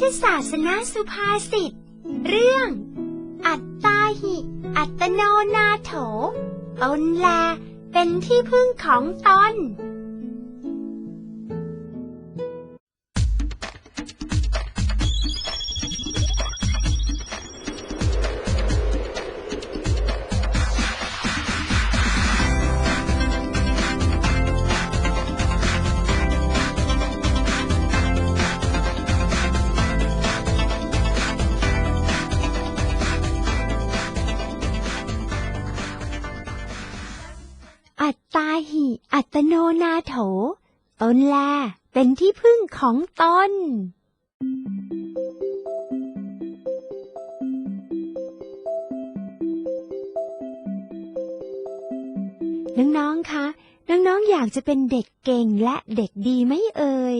ธศาสนาสุภาษิต เรื่อง อัตตาหิ อัตโนนาโถ ตนแล เป็นที่พึ่งของตน อัตตาหิ อัตโนนาโถ ตนแล เป็นที่พึ่งของตน น้องๆ คะ น้องๆ อยากจะเป็นเด็กเก่งและเด็กดีไหมเอ่ย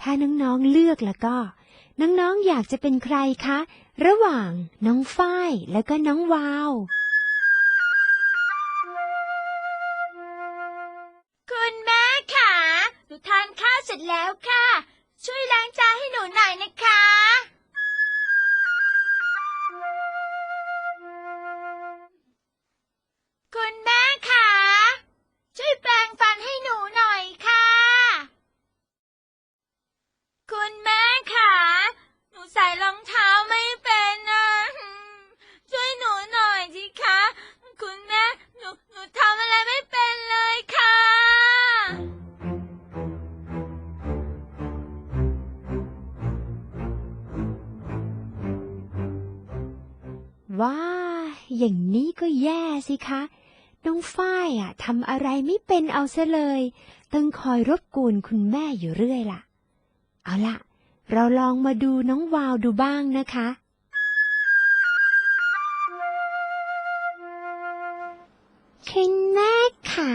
ถ้าน้องๆ เลือกแล้วก็ น้องๆ อยากจะเป็นใครคะ ระหว่างน้องฝ้ายแล้วก็น้องวาว เสร็จแล้วค่ะ ช่วยล้างจานให้หนูหน่อยนะคะ ว้าอย่างนี้ก็แย่สิคะ น้องฝ้ายอะทำอะไรไม่เป็นเอาซะเลยต้องคอยรบกวนคุณแม่อยู่เรื่อยล่ะ เอาล่ะ เราลองมาดูน้องวาวดูบ้างนะคะ คุณแม่คะ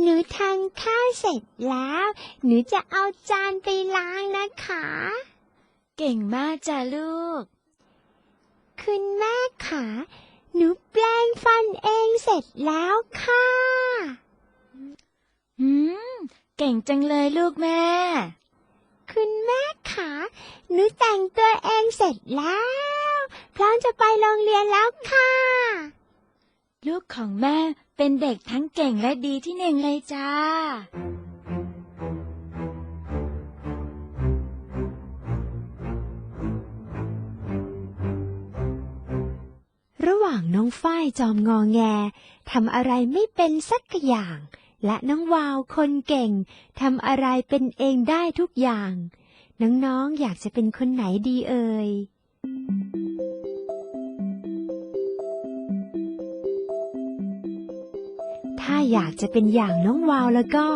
หนูทานข้าวเสร็จแล้ว หนูจะเอาจานไปล้างนะคะ เก่งมากจ้ะลูก คุณแม่คะหนูแปลงฟันเองเสร็จแล้วค่ะ อืม เก่งจังเลยลูกแม่ คุณแม่คะหนูแต่งตัวเองเสร็จแล้ว พร้อมจะไปโรงเรียนแล้วค่ะ ลูกของแม่เป็นเด็กทั้งเก่งและดีที่หนึ่งเลยจ้า ว่างน้องฝ้ายจอมงอแงทำอะไรไม่เป็นสักอย่าง และน้องวาวคนเก่งทำอะไรเป็นเองได้ทุกอย่าง น้องๆอยากจะเป็นคนไหนดีเอ่ยถ้าอยากจะเป็นอย่างน้องวาวแล้วก็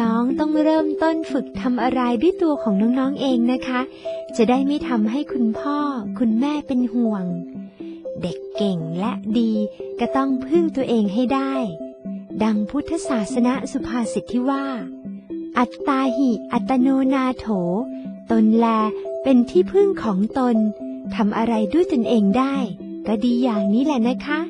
น้องๆต้องเริ่มต้นฝึกทำอะไรด้วยตัวของน้องๆเองนะคะ จะได้ไม่ทำให้คุณพ่อ คุณแม่เป็นห่วง เด็กเก่งและดีก็ต้องพึ่งตัวเองให้ได้ ดังพุทธศาสนาสุภาษิตที่ว่า อัตตาหิอัตโนนาโถ ตนแลเป็นที่พึ่งของตนทำอะไรด้วยตนเองได้ ก็ดีอย่างนี้แหละนะคะ